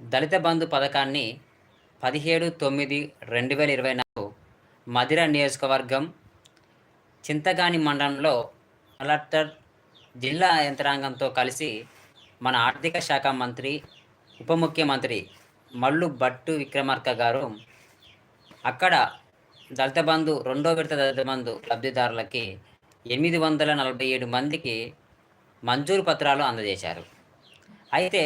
దళిత బంధు పథకాన్ని పదిహేడు తొమ్మిది రెండు వేల ఇరవై నాలుగు మధిర నియోజకవర్గం చింతగాని మండలంలో కలెక్టర్ జిల్లా యంత్రాంగంతో కలిసి మన ఆర్థిక శాఖ మంత్రి ఉప ముఖ్యమంత్రి మల్లు భట్టు విక్రమార్క గారు అక్కడ దళిత బంధు రెండో విడత దళిత బంధు లబ్ధిదారులకి ఎనిమిది వందల నలభై ఏడు మందికి మంజూరు పత్రాలు అందజేశారు. అయితే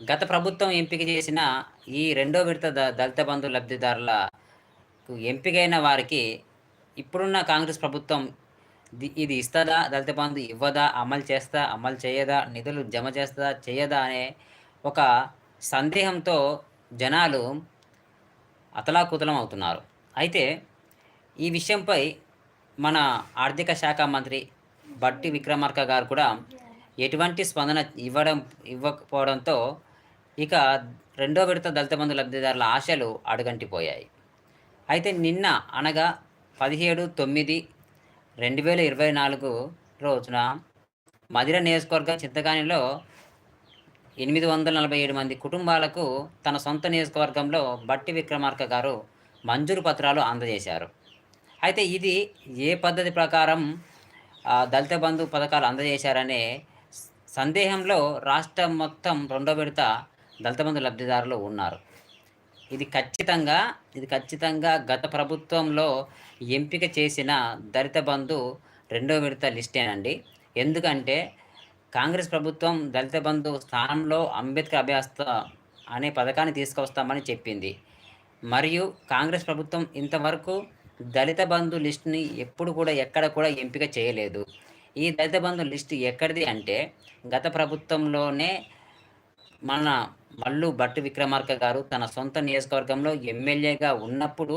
గత ప్రభుత్వం ఎంపిక చేసిన ఈ రెండో విడత దళిత బంధు లబ్ధిదారులకు ఎంపికైన వారికి ఇప్పుడున్న కాంగ్రెస్ ప్రభుత్వం ఇది ఇస్తుందా దళిత బంధు ఇవ్వదా అమలు చేస్తా అమలు చేయదా నిధులు జమ చేస్తా చేయదా అనే ఒక సందేహంతో జనాలు అతలాకుతలం అవుతున్నారు. అయితే ఈ విషయంపై మన ఆర్థిక శాఖ మంత్రి బట్టి విక్రమార్క గారు కూడా ఎటువంటి స్పందన ఇవ్వడం ఇవ్వకపోవడంతో ఇక రెండో విడత దళిత బంధు లబ్ధిదారుల ఆశలు అడుగంటిపోయాయి. అయితే నిన్న అనగా పదిహేడు తొమ్మిది రెండు వేల ఇరవై నాలుగు రోజున మధిర నియోజకవర్గం చింతకానిలో ఎనిమిది వందల నలభై ఏడు మంది కుటుంబాలకు తన సొంత నియోజకవర్గంలో బట్టి విక్రమార్క గారు మంజూరు పత్రాలు అందజేశారు. అయితే ఇది ఏ పద్ధతి ప్రకారం దళిత బంధు పథకాలు అందజేశారనే సందేహంలో రాష్ట్రం మొత్తం రెండో విడత దళిత బంధు లబ్ధిదారులు ఉన్నారు. ఇది ఖచ్చితంగా ఇది ఖచ్చితంగా గత ప్రభుత్వంలో ఎంపిక చేసిన దళిత బంధు రెండో విడత లిస్టేనండి. ఎందుకంటే కాంగ్రెస్ ప్రభుత్వం దళిత బంధు స్థానంలో అంబేద్కర్ అభ్యాస్త అనే పథకాన్ని తీసుకొస్తామని చెప్పింది. మరియు కాంగ్రెస్ ప్రభుత్వం ఇంతవరకు దళిత బంధు లిస్ట్ని ఎప్పుడు కూడా ఎక్కడ కూడా ఎంపిక చేయలేదు. ఈ దళిత బంధు లిస్ట్ ఎక్కడిది అంటే గత ప్రభుత్వంలోనే మన మల్లు భట్టు విక్రమార్క గారు తన సొంత నియోజకవర్గంలో ఎమ్మెల్యేగా ఉన్నప్పుడు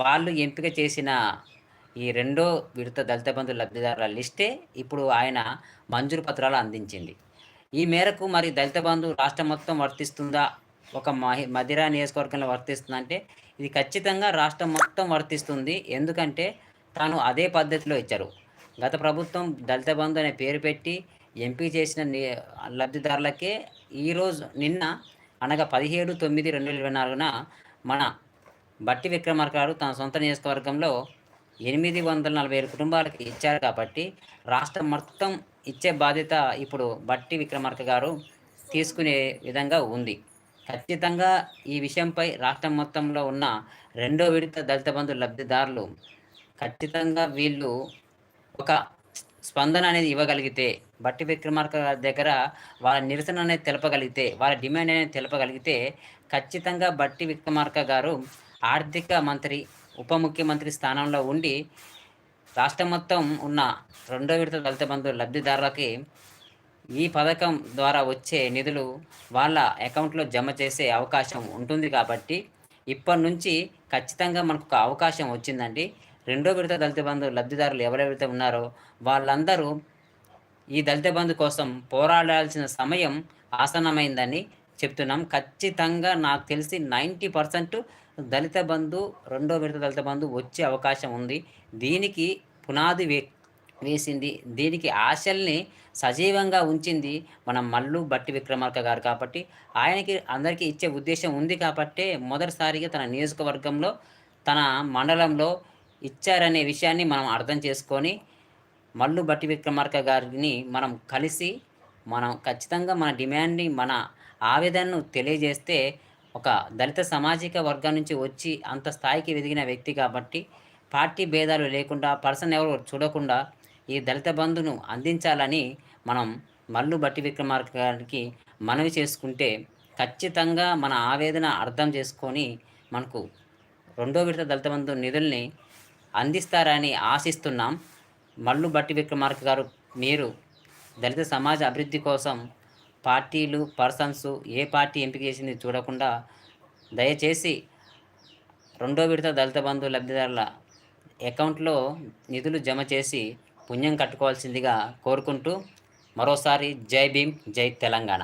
వాళ్ళు ఎంపిక చేసిన ఈ రెండో విడత దళిత బంధు లబ్ధిదారుల లిస్టే ఇప్పుడు ఆయన మంజూరు పత్రాలు అందించింది. ఈ మేరకు మరి దళిత బంధు రాష్ట్రం మొత్తం వర్తిస్తుందా? ఒక మహి మధిరా నియోజకవర్గంలో వర్తిస్తుందంటే ఇది ఖచ్చితంగా రాష్ట్రం మొత్తం వర్తిస్తుంది. ఎందుకంటే తాను అదే పద్ధతిలో ఇచ్చారు. గత ప్రభుత్వం దళిత బంధు అనే పేరు పెట్టి ఎంపిక చేసిన లబ్ధిదారులకే ఈరోజు నిన్న అనగా పదిహేడు తొమ్మిది రెండు వేల ఇరవై నాలుగున మన బట్టి విక్రమార్క గారు తన సొంత నియోజకవర్గంలో ఎనిమిది వందల నలభై ఏడు కుటుంబాలకు ఇచ్చారు కాబట్టి రాష్ట్రం మొత్తం ఇచ్చే బాధ్యత ఇప్పుడు బట్టి విక్రమార్క గారు తీసుకునే విధంగా ఉంది. ఖచ్చితంగా ఈ విషయంపై రాష్ట్రం మొత్తంలో ఉన్న రెండో విడత దళిత బంధు లబ్ధిదారులు ఖచ్చితంగా వీళ్ళు ఒక స్పందన అనేది ఇవ్వగలిగితే బట్టి విక్రమార్క దగ్గర వాళ్ళ నిరసన అనేది తెలపగలిగితే వాళ్ళ డిమాండ్ అనేది తెలపగలిగితే ఖచ్చితంగా బట్టి విక్రమార్క గారు ఆర్థిక మంత్రి ఉప ముఖ్యమంత్రి స్థానంలో ఉండి రాష్ట్రం మొత్తం ఉన్న రెండో విడత దళిత బంధు లబ్ధిదారులకి ఈ పథకం ద్వారా వచ్చే నిధులు వాళ్ళ అకౌంట్లో జమ చేసే అవకాశం ఉంటుంది కాబట్టి ఇప్పటి నుంచి ఖచ్చితంగా మనకు ఒక అవకాశం వచ్చిందండి. రెండో విడత దళిత బంధు లబ్ధిదారులు ఎవరెవరైతే ఉన్నారో వాళ్ళందరూ ఈ దళిత బంధు కోసం పోరాడాల్సిన సమయం ఆసనమైందని చెప్తున్నాం. ఖచ్చితంగా నాకు తెలిసి నైంటీ పర్సెంట్ దళిత బంధు రెండో విడత దళిత బంధు వచ్చే అవకాశం ఉంది. దీనికి పునాది వే వేసింది. దీనికి ఆశల్ని సజీవంగా ఉంచింది మన మల్లు బట్టి విక్రమార్క గారు కాబట్టి. ఆయనకి అందరికీ ఇచ్చే ఉద్దేశం ఉంది కాబట్టే మొదటిసారిగా తన నియోజకవర్గంలో తన మండలంలో ఇచ్చారనే విషయాన్ని మనం అర్థం చేసుకొని మల్లు భట్టి విక్రమార్క గారిని మనం కలిసి మనం ఖచ్చితంగా మన డిమాండ్ని మన ఆవేదనను తెలియజేస్తే ఒక దళిత సామాజిక వర్గం నుంచి వచ్చి అంత స్థాయికి ఎదిగిన వ్యక్తి కాబట్టి పార్టీ భేదాలు లేకుండా పర్సన్ ఎవరు చూడకుండా ఈ దళిత బంధును అందించాలని మనం మల్లు భట్టి విక్రమార్క గారికి మనవి చేసుకుంటే ఖచ్చితంగా మన ఆవేదన అర్థం చేసుకొని మనకు రెండో విడత దళిత బంధు నిధుల్ని అందిస్తారని ఆశిస్తున్నాం. మల్లు బట్టి విక్రమార్క గారు మీరు దళిత సమాజ అభివృద్ధి కోసం పార్టీలు పర్సన్స్ ఏ పార్టీ ఎంపిక చేసింది చూడకుండా దయచేసి రెండో విడత దళిత బంధు లబ్ధిదారుల అకౌంట్లో నిధులు జమ చేసి పుణ్యం కట్టుకోవాల్సిందిగా కోరుకుంటూ మరోసారి జై భీమ్ జై తెలంగాణ.